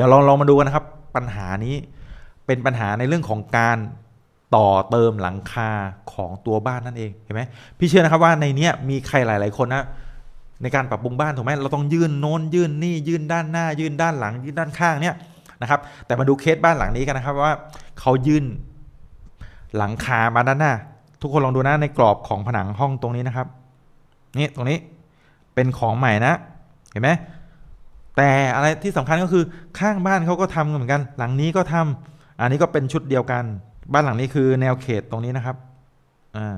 ดี๋ยวเราลองมาดูกันนะครับ ปัญหานี้เป็นปัญหาในเรื่องของการต่อเติมหลังคาของตัวบ้านนั่นเองเห็นไหมพี่เชื่อนะครับว่าในเนี้ยมีใครหลาย ๆคนนะในการปรับปรุงบ้านถูกไหมเราต้องยื่นโน้นยื่นนี่ยื่นด้านหน้า ยื่นด้านหลัง ยื่นด้านข้างเนี่ยนะครับแต่มาดูเคสบ้านหลังนี้กันนะครับว่าเขายื่นหลังคามาด้านหน้า ทุกคนลองดูนะในกรอบของผนังห้องตรงนี้นะครับนี่ตรงนี้เป็นของใหม่นะเห็นไหม แต่อะไรที่สำคัญก็คือข้างบ้านเขาก็ทำเหมือนกัน หลังนี้ก็ทำอันนี้ก็เป็นชุดเดียวกัน บ้านหลังนี้คือแนวเขตตรงนี้นะครับอ่า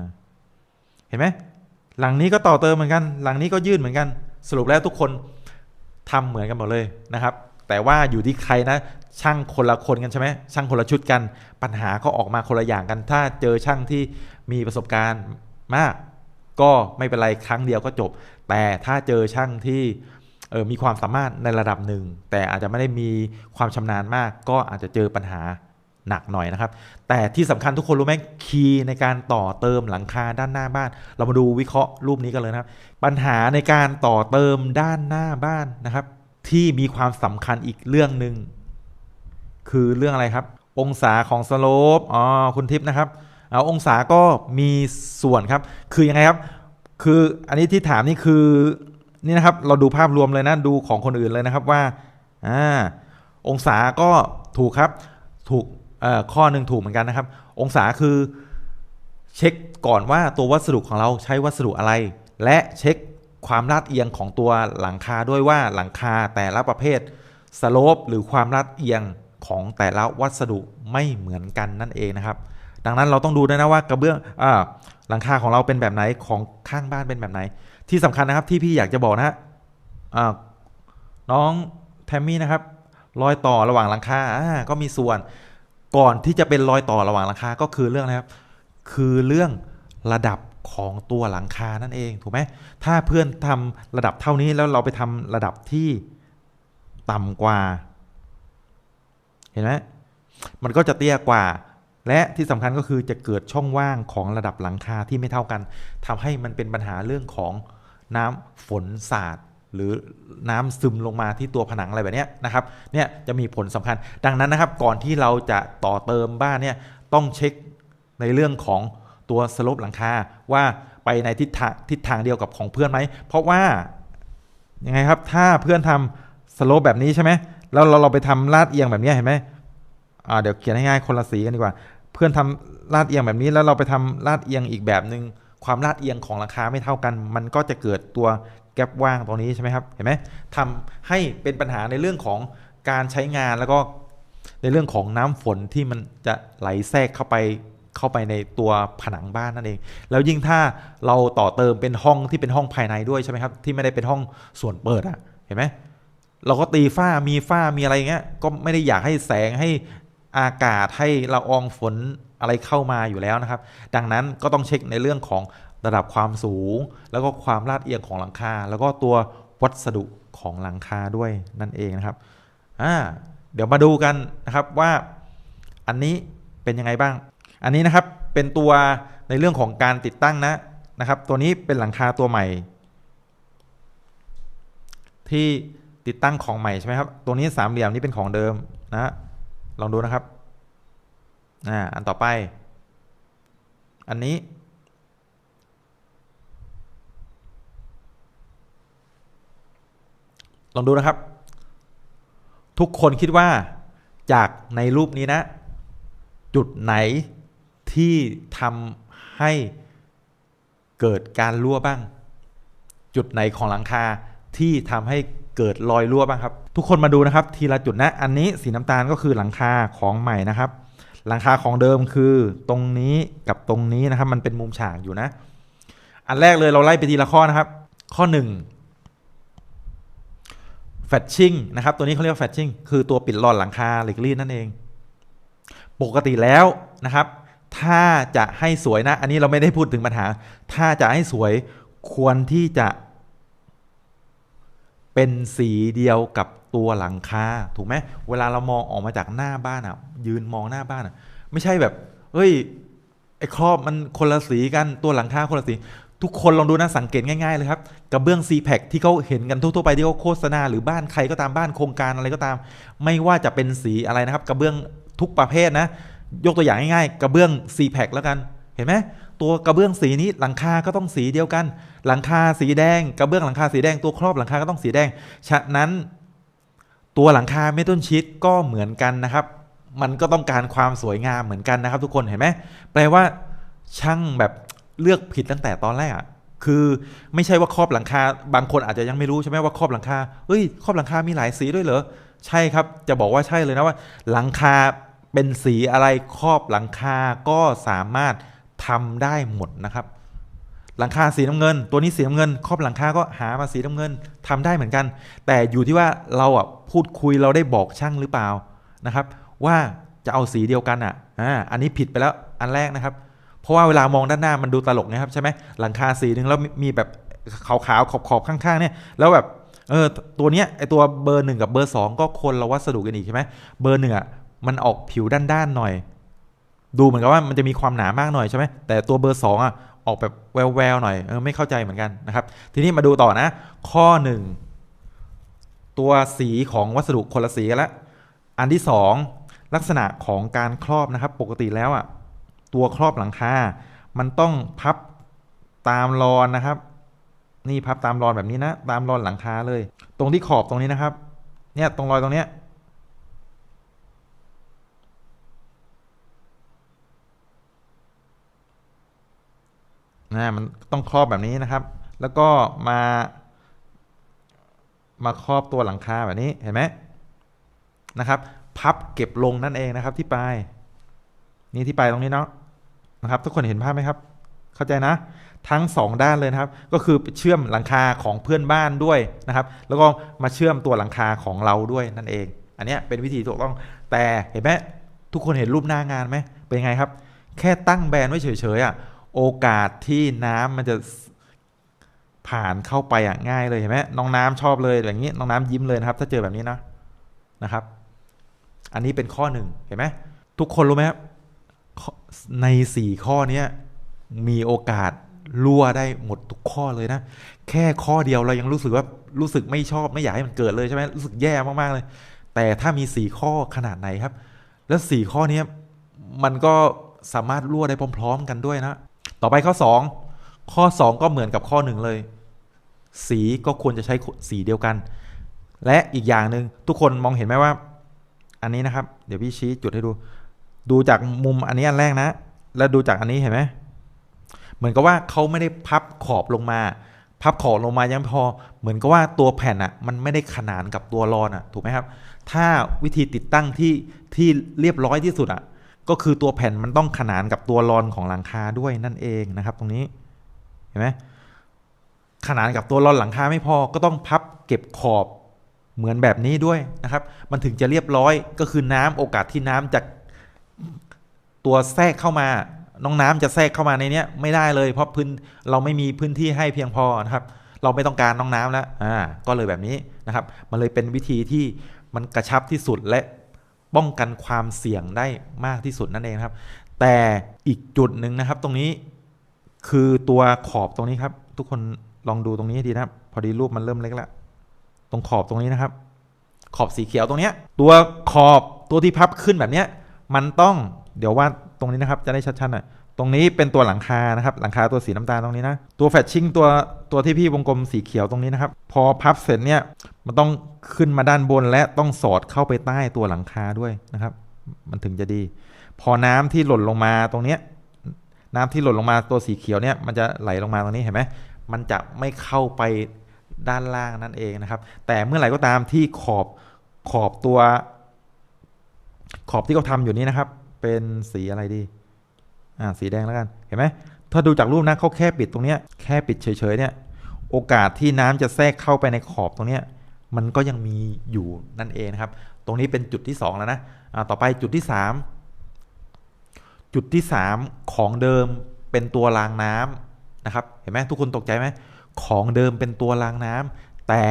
เห็นไหมหลังนี้ก็ต่อเติมเหมือนกัน หลังนี้ก็ยื่นเหมือนกัน สรุปแล้วทุกคนทำเหมือนกันหมดเลยนะครับ แต่ว่าอยู่ที่ใครนะ ช่างคนละคนกันใช่ไหมช่างคนละชุดกัน ปัญหาก็ออกมาคนละอย่างกัน ถ้าเจอช่างที่มีประสบการณ์มาก ก็ไม่เป็นไรครั้งเดียวก็จบ แต่ถ้าเจอช่างที่ ออมีความสามารถในระดับหนึ่ง แต่อาจจะไม่ได้มีความชำนาญมาก ก็อาจจะเจอปัญหาหนักหน่อยนะครับ แต่ที่สำคัญทุกคนรู้ไหมคีย์ในการต่อเติมหลังคาด้านหน้าบ้าน เรามาดูวิเคราะห์รูปนี้กันเลยนะครับ ปัญหาในการต่อเติมด้านหน้าบ้านนะครับ ที่มีความสำคัญอีกเรื่องหนึ่งคือเรื่องอะไรครับ องศาของสโลปอ๋อคุณทิพย์นะครับเอาองศาก็มีส่วนครับ คือยังไงครับ คืออันนี้ที่ถามนี่คือ นี่นะครับเราดูภาพรวมเลยนะดูของคนอื่นเลยนะครับว่าอ่าองศาก็ถูกครับถูกข้อหนึ่งถูกเหมือนกันนะครับ องศาคือเช็คก่อนว่าตัววัสดุของเราใช้วัสดุอะไร และเช็คความลาดเอียงของตัวหลังคาด้วยว่าหลังคาแต่ละประเภทสโลปหรือความลาดเอียงของแต่ละวัสดุไม่เหมือนกันนั่นเองนะครับ ดังนั้นเราต้องดูด้วยนะว่ากระเบื้องอหลังคาของเราเป็นแบบไหนของข้างบ้านเป็นแบบไหน ที่สำคัญนะครับที่พี่อยากจะบอกนะฮะน้องแทมมี่นะครับรอยต่อระหว่างหลังคาอ่าก็มีส่วนก่อนที่จะเป็นรอยต่อระหว่างหลังคาก็คือเรื่องอะครับ คือเรื่องระดับของตัวหลังคานั่นเองถูกไหมถ้าเพื่อนทำระดับเท่านี้แล้วเราไปทำระดับที่ต่ำกว่า เห็นไหมมันก็จะเตี้ยกว่า และที่สำคัญก็คือจะเกิดช่องว่างของระดับหลังคาที่ไม่เท่ากันทำให้มันเป็นปัญหาเรื่องของ น้ำฝนสาดหรือน้ำซึมลงมาที่ตัวผนังอะไรแบบนี้นะครับเนี่ยจะมีผลสำคัญ ดังนั้นนะครับก่อนที่เราจะต่อเติมบ้านเนี่ยต้องเช็คในเรื่องของตัวสโลปหลังคาว่าไปในทิศทางทิศทางเดียวกับของเพื่อนไหมเพราะว่ายังไงครับถ้าเพื่อนทำสโลปแบบนี้ใช่ไหมแล้วเราเราไปทำลาดเอียงแบบนี้เห็นไหมอ่าเดี๋ยวเขียนง่ายๆคนละสีกันดีกว่า เพื่อนทำลาดเอียงแบบนี้แล้วเราไปทำลาดเอียงอีกแบบหนึ่ง ความลาดเอียงของหลังคาไม่เท่ากัน มันก็จะเกิดตัวแกลบว่างตรงนี้ใช่ไหมครับเห็นไหมทำให้เป็นปัญหาในเรื่องของการใช้งานแล้วก็ในเรื่องของน้ำฝนที่มันจะไหลแทรกเข้าไปเข้าไปในตัวผนังบ้านนั่นเอง แล้วยิ่งถ้าเราต่อเติมเป็นห้องที่เป็นห้องภายในด้วยใช่ไหมครับที่ไม่ได้เป็นห้องส่วนเปิดอะเห็นไหมเราก็ตีฝ้ามีฝ้ามีอะไรเงี้ยก็ไม่ได้อยากให้แสงให้อากาศให้ละอองฝน อะไรเข้ามาอยู่แล้วนะครับ ดังนั้นก็ต้องเช็คในเรื่องของระดับความสูง แล้วก็ความลาดเอียงของหลังคา แล้วก็ตัววัสดุของหลังคาด้วยนั่นเองนะครับอ่าเดี๋ยวมาดูกันนะครับว่าอันนี้เป็นยังไงบ้าง อันนี้นะครับเป็นตัวในเรื่องของการติดตั้งนะนะครับ ตัวนี้เป็นหลังคาตัวใหม่ ที่ติดตั้งของใหม่ใช่ไหมครับ ตัวนี้สามเหลี่ยมนี้เป็นของเดิมนะลองดูนะครับ อ่าอันต่อไป อันนี้ ลองดูนะครับ ทุกคนคิดว่าจากในรูปนี้นะ จุดไหนที่ทำให้เกิดการรั่วบ้าง จุดไหนของหลังคาที่ทำให้เกิดรอยรั่วบ้างครับ ทุกคนมาดูนะครับ ทีละจุดนะ อันนี้สีน้ำตาลก็คือหลังคาของใหม่นะครับ หลังคาของเดิมคือตรงนี้กับตรงนี้นะครับ มันเป็นมุมฉากอยู่นะ อันแรกเลยเราไล่ไปทีละข้อนะครับ ข้อหนึ่งแฟชชิ่งนะครับ ตัวนี้เขาเรียกว่าแฟชชิ่งคือตัวปิดหลอดหลังคาเหล็กรีดนั่นเอง ปกติแล้วนะครับ ถ้าจะให้สวยนะ อันนี้เราไม่ได้พูดถึงปัญหา ถ้าจะให้สวยควรที่จะเป็นสีเดียวกับ ตัวหลังคาถูกไหมเวลาเรามองออกมาจากหน้าบ้านอะ ยืนมองหน้าบ้านอะ ไม่ใช่แบบเฮ้ยไอ้ครอบมันคนละสีกันตัวหลังคาคนละสี ทุกคนลองดูนะสังเกตง่ายๆเลยครับกระเบื้อง c p a c ที่เขาเห็นกันทั่วๆไปที่เขาโฆษณาหรือบ้านใครก็ตามบ้านโครงการอะไรก็ตาม ไม่ว่าจะเป็นสีอะไรนะครับ กระเบื้องทุกประเภทนะ ยกตัวอย่างง่ายๆ กระเบื้อง c p a c แล้วกันเห็นไหมตัวกระเบื้องสีนี้หลังคาก็ต้องสีเดียวกัน หลังคาสีแดง กระเบื้องหลังคาสีแดงตัวครอบหลังคาก็ต้องสีแดงฉะนั้น ตัวหลังคาเมทัลชีตก็เหมือนกันนะครับ มันก็ต้องการความสวยงามเหมือนกันนะครับ ทุกคนเห็นไหมแปลว่าช่างแบบเลือกผิดตั้งแต่ตอนแรกอะคือไม่ใช่ว่าครอบหลังคา บางคนอาจจะยังไม่รู้ใช่ไหมว่าครอบหลังคาเฮ้ยครอบหลังคามีหลายสีด้วยเหรอใช่ครับ จะบอกว่าใช่เลยนะว่า หลังคาเป็นสีอะไรครอบหลังคาก็สามารถทำได้หมดนะครับ หลังคาสีน้ำเงิน ตัวนี้สีน้ำเงิน ครอบหลังคาก็หามาสีน้ำเงินทำได้เหมือนกัน แต่อยู่ที่ว่าเราอะพูดคุยเราได้บอกช่างหรือเปล่านะครับ ว่าจะเอาสีเดียวกันอะอ่าอันนี้ผิดไปแล้วอันแรกนะครับ เพราะว่าเวลามองด้านหน้ามันดูตลกนะครับใช่ไหมหลังคาสีหนึ่งแล้วมีแบบขาวๆขอบๆข้างๆเนี่ยแล้วแบบเออตัวเนี้ยไอตัวเบอร์หนึ่งกับเบอร์สองก็คนละวัสดุกันอีกใช่ไหมเบอร์หนึ่งอะมันออกผิวด้านๆหน่อย ดูเหมือนกับว่ามันจะมีความหนามากหน่อยใช่ไหมแต่ตัวเบอร์สองอะ ออกแบบแววๆหน่อยเออไม่เข้าใจเหมือนกันนะครับ ทีนี้มาดูต่อนะ ข้อหนึ่งตัวสีของวัสดุคนละสีกันละ อันที่สองลักษณะของการครอบนะครับ ปกติแล้วอะตัวครอบหลังคา มันต้องพับตามรอนนะครับ นี่พับตามรอนแบบนี้นะ ตามรอนหลังคาเลย ตรงที่ขอบตรงนี้นะครับ เนี่ยตรงรอยตรงเนี้ย นะมันต้องครอบแบบนี้นะครับ แล้วก็มา มาครอบตัวหลังคาแบบนี้เห็นไหมนะครับ พับเก็บลงนั่นเองนะครับที่ปลายนี่ที่ปลายตรงนี้เนาะนะครับ ทุกคนเห็นภาพไหมครับ เข้าใจนะ ทั้งสองด้านเลยนะครับ ก็คือเชื่อมหลังคาของเพื่อนบ้านด้วยนะครับ แล้วก็มาเชื่อมตัวหลังคาของเราด้วยนั่นเอง อันนี้เป็นวิธีถูกต้องแต่เห็นไหมทุกคนเห็นรูปหน้างานไหมเป็นไงครับ แค่ตั้งแบรนด์ไว้เฉยๆอะ โอกาสที่น้ำมันจะผ่านเข้าไปอะง่ายเลยเห็นไหมน้องน้ำชอบเลยอย่างนี้น้องน้ำยิ้มเลยนะครับ ถ้าเจอแบบนี้นะนะครับ อันนี้เป็นข้อหนึ่งเห็นไหมทุกคนรู้ไหมครับในสี่ข้อเนี้ยมีโอกาสรั่วได้หมดทุกข้อเลยนะ แค่ข้อเดียวเรายังรู้สึกว่ารู้สึกไม่ชอบไม่อยากให้มันเกิดเลยใช่ไหมรู้สึกแย่มากๆเลย แต่ถ้ามีสี่ข้อขนาดไหนครับ แล้วสี่ข้อเนี้มันก็สามารถรั่วได้พร้อม ๆ กันด้วยนะ ต่อไปข้อ 2 ข้อ 2 ก็เหมือนกับข้อ 1 เลย สีก็ควรจะใช้สีเดียวกัน และอีกอย่างหนึ่งทุกคนมองเห็นไหมว่า อันนี้นะครับ เดี๋ยวพี่ชี้จุดให้ดู ดูจากมุมอันนี้อันแรกนะ แล้วดูจากอันนี้เห็นไหมเหมือนกับว่าเขาไม่ได้พับขอบลงมา พับขอบลงมายังพอ เหมือนกับว่าตัวแผ่นอะมันไม่ได้ขนานกับตัวรอนอะถูกไหมครับ ถ้าวิธีติดตั้งที่ที่เรียบร้อยที่สุดอะ ก็คือตัวแผ่นมันต้องขนานกับตัวรอนของหลังคาด้วยนั่นเองนะครับ ตรงนี้เห็นไหมขนานกับตัวรอนหลังคาไม่พอก็ต้องพับเก็บขอบเหมือนแบบนี้ด้วยนะครับ มันถึงจะเรียบร้อยก็คือน้ำโอกาสที่น้ำจะตัวแทรกเข้ามา น้องน้ำจะแทรกเข้ามาในเนี้ยไม่ได้เลย เพราะพื้นเราไม่มีพื้นที่ให้เพียงพอนะครับ เราไม่ต้องการน้องน้ำแล้วอ่าก็เลยแบบนี้นะครับ มันเลยเป็นวิธีที่มันกระชับที่สุดและ ป้องกันความเสี่ยงได้มากที่สุดนั่นเองครับ แต่อีกจุดหนึ่งนะครับ ตรงนี้คือตัวขอบตรงนี้ครับ ทุกคนลองดูตรงนี้ให้ดีนะครับพอดีรูปมันเริ่มเล็กแล้วตรงขอบตรงนี้นะครับ ขอบสีเขียวตรงเนี้ย ตัวขอบตัวที่พับขึ้นแบบเนี้ย มันต้องเดี๋ยวว่าดตรงนี้นะครับ จะได้ชัดๆหน่อย ตรงนี้เป็นตัวหลังคานะครับ หลังคาตัวสีน้ำตาลตรงนี้นะ ตัวแฟชชิ่งตัวตัวที่พี่วงกลมสีเขียวตรงนี้นะครับ พอพับเสร็จเนี่ยมันต้องขึ้นมาด้านบนและต้องสอดเข้าไปใต้ตัวหลังคาด้วยนะครับ มันถึงจะดี พอน้ำที่หล่นลงมาตรงเนี้ยน้ำที่หล่นลงมาตัวสีเขียวเนี่ยมันจะไหลลงมาตรงนี้เห็นไหมมันจะไม่เข้าไปด้านล่างนั่นเองนะครับ แต่เมื่อไหร่ก็ตามที่ขอบขอบตัว ขอบที่เขาทำอยู่นี้นะครับ เป็นสีอะไรดี อ่าสีแดงแล้วกันเห็นไหมถ้าดูจากรูปนะเขาแค่ปิดตรงเนี้ยแค่ปิดเฉยๆเนี่ยโอกาสที่น้ำจะแทรกเข้าไปในขอบตรงเนี้ยมันก็ยังมีอยู่นั่นเองนะครับ ตรงนี้เป็นจุดที่ 2 แล้วนะอ่าต่อไปจุดที่ 3 จุดที่ 3 ของเดิมเป็นตัวรางน้ำนะครับ เห็นไหมทุกคนตกใจไหมของเดิมเป็นตัวรางน้ำแต่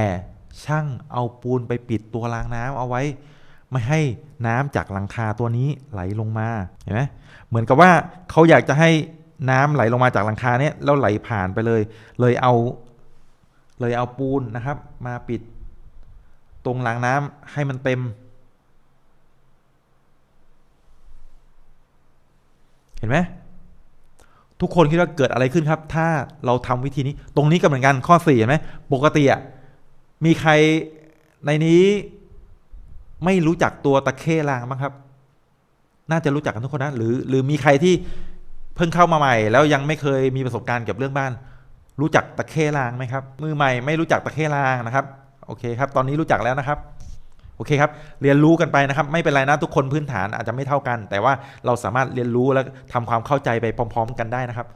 ช่างเอาปูนไปปิดตัวรางน้ำเอาไว้ ไม่ให้น้ำจากหลังคาตัวนี้ไหลลงมาเห็นไหมเหมือนกับว่าเขาอยากจะให้น้ำไหลลงมาจากหลังคาเนี่ยแล้วไหลผ่านไปเลย เลยเอาเลยเอาปูนนะครับ มาปิดตรงรางน้ำให้มันเต็ม เห็นไหมทุกคนคิดว่าเกิดอะไรขึ้นครับ ถ้าเราทำวิธีนี้ ตรงนี้ก็เหมือนกันข้อสี่เห็นไหมปกติอะมีใครในนี้ ไม่รู้จักตัวตะเข้รางบ้างครับ น่าจะรู้จักกันทุกคนนะหรือ หรือมีใครที่เพิ่งเข้ามาใหม่ แล้วยังไม่เคยมีประสบการณ์เกี่ยวกับเรื่องบ้าน รู้จักตะเข้รางไหมครับ มือใหม่ไม่รู้จักตะเข้รางนะครับ โอเคครับ ตอนนี้รู้จักแล้วนะครับโอเคครับเรียนรู้กันไปนะครับ ไม่เป็นไรนะทุกคนพื้นฐานอาจจะไม่เท่ากัน แต่ว่าเราสามารถเรียนรู้และทำความเข้าใจไปพร้อม ๆ กันได้นะครับ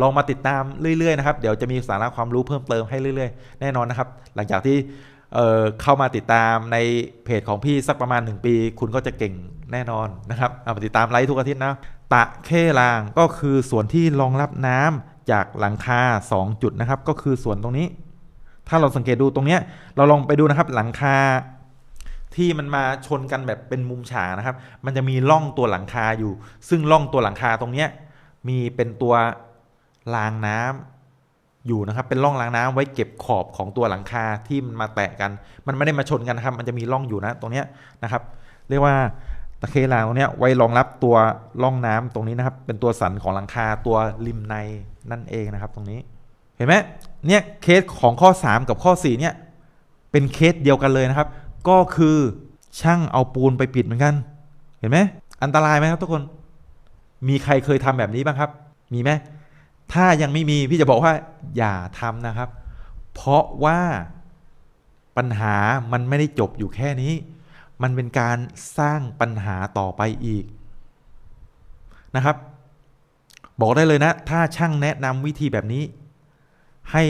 ลองมาติดตามเรื่อยๆนะครับ เดี๋ยวจะมีสาระความรู้เพิ่มเติมให้เรื่อย ๆ แน่นอนนะครับ หลังจากที่ เเข้ามาติดตามในเพจของพี่สักประมาณ 1 ปี คุณก็จะเก่งแน่นอนนะครับเอามาติดตามไลฟ์ทุกอาทิตย์นะตะเข้รางก็คือส่วนที่รองรับน้ำจากหลังคา 2 จุดนะครับ ก็คือส่วนตรงนี้ ถ้าเราสังเกตดูตรงเนี้ยเราลองไปดูนะครับหลังคาที่มันมาชนกันแบบเป็นมุมฉากนะครับ มันจะมีร่องตัวหลังคาอยู่ ซึ่งร่องตัวหลังคาตรงเนี้ยมีเป็นตัวรางน้ำ อยู่นะครับเป็นร่องรางน้ำไว้เก็บขอบของตัวหลังคาที่มันมาแตะกัน มันไม่ได้มาชนกันนะครับ มันจะมีร่องอยู่นะตรงเนี้ยนะครับ เรียกว่าตะเครางตรงเนี้ยไว้รองรับตัวร่องน้ำตรงนี้นะครับ เป็นตัวสันของหลังคาตัวริมในนั่นเองนะครับ ตรงนี้เห็นไหมเนี่ยเคสของข้อ 3 กับข้อ 4 เนี่ยเป็นเคสเดียวกันเลยนะครับ ก็คือช่างเอาปูนไปปิดเหมือนกัน เห็นไหมอันตรายไหมครับทุกคน มีใครเคยทำแบบนี้บ้างครับ มีไหม ถ้ายังไม่มีพี่จะบอกว่า อย่าทำนะครับ เพราะว่าปัญหามันไม่ได้จบอยู่แค่นี้ มันเป็นการสร้างปัญหาต่อไปอีกนะครับ บอกได้เลยนะ ถ้าช่างแนะนำวิธีแบบนี้ ให้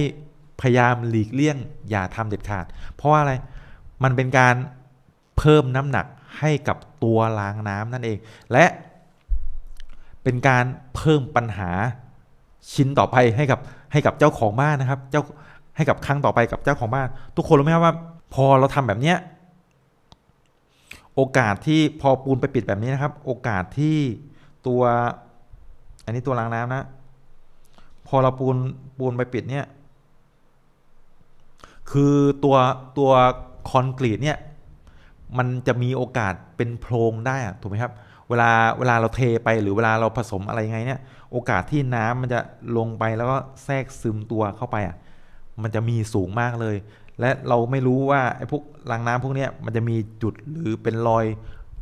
พยายามหลีกเลี่ยง อย่าทำเด็ดขาด เพราะว่าอะไร มันเป็นการเพิ่มน้ำหนักให้กับตัวล้างน้ำนั่นเอง และเป็นการเพิ่มปัญหา ชิ้นต่อไปให้กับให้กับเจ้าของบ้านนะครับ เจ้าให้กับครั้งต่อไปกับเจ้าของบ้าน ทุกคนรู้ไหมครับว่า พอเราทำแบบเนี้ยโอกาสที่พอปูนไปปิดแบบนี้นะครับ โอกาสที่ตัว อันนี้ตัวล้างน้ำนะ พอเราปูนปูนไปปิดเนี่ย คือตัวตัวคอนกรีตเนี่ย มันจะมีโอกาสเป็นโพรงได้ถูกไหมครับ เวลาเวลาเราเทไปหรือเวลาเราผสมอะไรยังไงเนี่ย โอกาสที่น้ำมันจะลงไปแล้วก็แทรกซึมตัวเข้าไปอะมันจะมีสูงมากเลย และเราไม่รู้ว่าไอ้พวกรางน้ำพวกเนี้ยมันจะมีจุดหรือเป็นรอย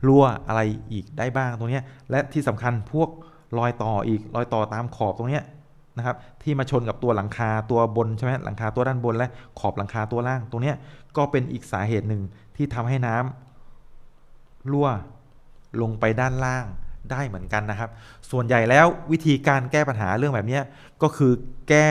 รั่วอะไรอีกได้บ้างตรงเนี้ยและที่สำคัญพวกรอยต่ออีกรอยต่อตามขอบตรงเนี้ยนะครับที่มาชนกับตัวหลังคาตัวบนใช่ไหมหลังคาตัวด้านบนและขอบหลังคาตัวล่างตรงเนี้ยก็เป็นอีกสาเหตุหนึ่งที่ทำให้น้ำรั่ว ลงไปด้านล่างได้เหมือนกันนะครับ ส่วนใหญ่แล้ววิธีการแก้ปัญหาเรื่องแบบนี้ก็คือแก้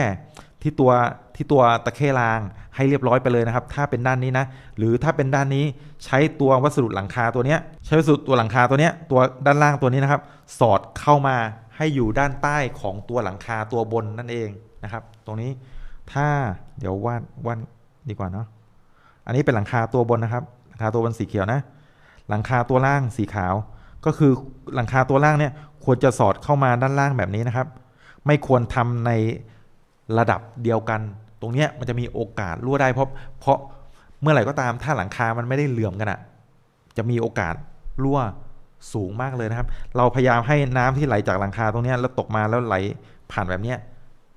ที่ตัวที่ตัวตะเข้รางให้เรียบร้อยไปเลยนะครับ ถ้าเป็นด้านนี้นะ หรือถ้าเป็นด้านนี้ใช้ตัววัสดุหลังคาตัวเนี้ยใช้วัสดุตัวหลังคาตัวเนี้ยตัวด้านล่างตัวนี้นะครับ สอดเข้ามาให้อยู่ด้านใต้ของตัวหลังคาตัวบนนั่นเองนะครับ ตรงนี้ถ้าเดี๋ยววาดวาดดีกว่าเนาะอันนี้เป็นหลังคาตัวบนนะครับหลังคาตัวบนสีเขียวนะ หลังคาตัวล่างสีขาว ก็คือหลังคาตัวล่างเนี่ยควรจะสอดเข้ามาด้านล่างแบบนี้นะครับ ไม่ควรทำในระดับเดียวกัน ตรงเนี้ยมันจะมีโอกาสรั่วได้เพราะเพราะเมื่อไหร่ก็ตามถ้าหลังคามันไม่ได้เหลื่อมกันอะจะมีโอกาสรั่วสูงมากเลยนะครับ เราพยายามให้น้ำที่ไหลจากหลังคาตรงเนี้ยแล้วตกมาแล้วไหลผ่านแบบเนี้ย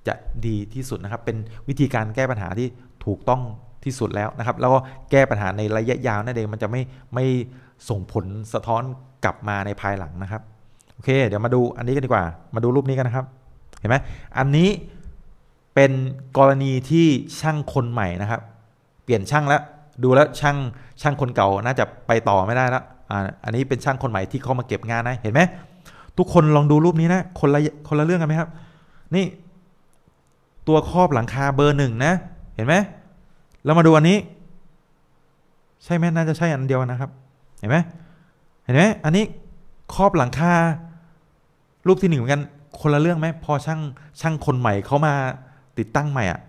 จะดีที่สุดนะครับ เป็นวิธีการแก้ปัญหาที่ถูกต้องที่สุดแล้วนะครับ แล้วก็แก้ปัญหาในระยะยาวนั่นเองมันจะไม่ไม่ส่งผลสะท้อน กลับมาในภายหลังนะครับโอเค เดี๋ยวมาดูอันนี้กันดีกว่า มาดูรูปนี้กันนะครับ เห็นไหมอันนี้เป็นกรณีที่ช่างคนใหม่นะครับ เปลี่ยนช่างแล้วดูแล้วช่างช่างคนเก่าน่าจะไปต่อไม่ได้แล้วอ่าอันนี้เป็นช่างคนใหม่ที่เขามาเก็บงานนะเห็นไหมทุกคนลองดูรูปนี้นะคนละคนละเรื่องกันไหมครับ นี่ตัวครอบหลังคาเบอร์หนึ่งนะ เห็นไหมแล้วมาดูอันนี้ ใช่ไหมน่าจะใช่อันเดียวนะครับ เห็นไหม เห็นไหมอันนี้ครอบหลังคารูปที่หนึ่งเหมือนกันคนละเรื่องไหมพอช่างช่างคนใหม่เขามาติดตั้งใหม่อะ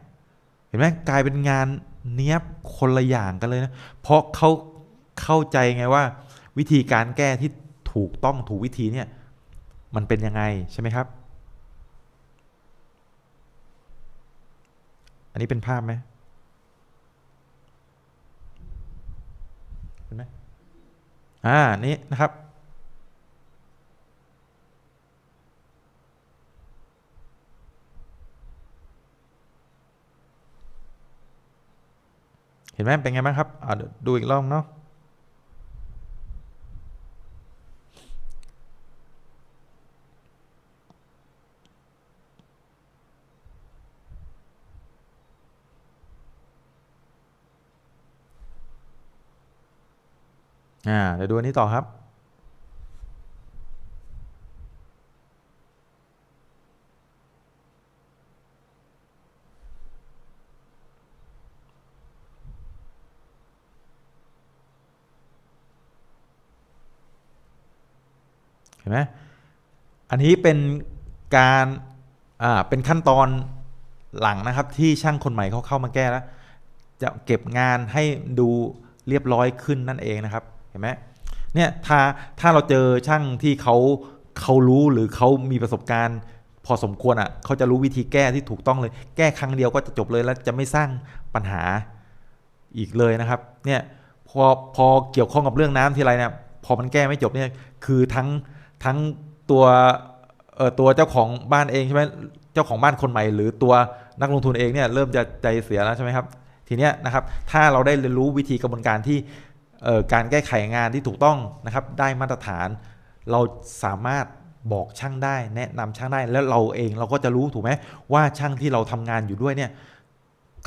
เห็นไหมกลายเป็นงานเนี้ยบคนละอย่างกันเลยนะเพราะเขาเข้าใจไงว่า วิธีการแก้ที่ถูกต้องถูกวิธีเนี่ยมันเป็นยังไงใช่ไหมครับ อันนี้เป็นภาพไหม อ่านี้นะครับ เห็นไหมเป็นไงบ้างครับดูอีกรอบเนาะ อ่าเดี๋ยวดูอันนี้ต่อครับ เห็นไหมอันนี้เป็นการอ่าเป็นขั้นตอนหลังนะครับที่ช่างคนใหม่เขาเข้ามาแก้แล้ว จะเก็บงานให้ดูเรียบร้อยขึ้นนั่นเองนะครับ ห็นไหมเนี่ยถ้าถ้าเราเจอช่างที่เขาเขารู้หรือเขามีประสบการณ์พอสมควรอะเขาจะรู้วิธีแก้ที่ถูกต้องเลย แก้ครั้งเดียวก็จะจบเลยแล้วจะไม่สร้างปัญหาอีกเลยนะครับ เนี่ยพอพอเกี่ยวข้องกับเรื่องน้ำทีไรเนี่ยพอมันแก้ไม่จบเนี่ยคือทั้งทั้งตัวเอ่อตัวเจ้าของบ้านเองใช่ไหมเจ้าของบ้านคนใหม่ หรือตัวนักลงทุนเองเนี่ยเริ่มจะใจเสียแล้วใช่ไหมครับ ทีเนี้ยนะครับถ้าเราได้เรียนรู้วิธีกระบวนการที่ การแก้ไขงานที่ถูกต้องนะครับ ได้มาตรฐาน เราสามารถบอกช่างได้ แนะนำช่างได้แล้วเราเองเราก็จะรู้ถูกไหมว่าช่างที่เราทำงานอยู่ด้วยเนี่ย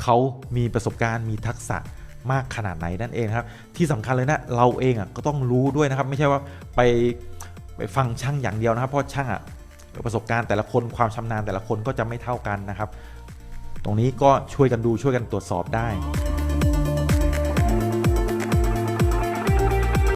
เขามีประสบการณ์มีทักษะมากขนาดไหนนั่นเองครับ ที่สำคัญเลยนะเราเองอะก็ต้องรู้ด้วยนะครับ ไม่ใช่ว่าไปไปฟังช่างอย่างเดียวนะครับเพราะช่างอะประสบการณ์แต่ละคนความชำนาญแต่ละคนก็จะไม่เท่ากันนะครับ ตรงนี้ก็ช่วยกันดูช่วยกันตรวจสอบได้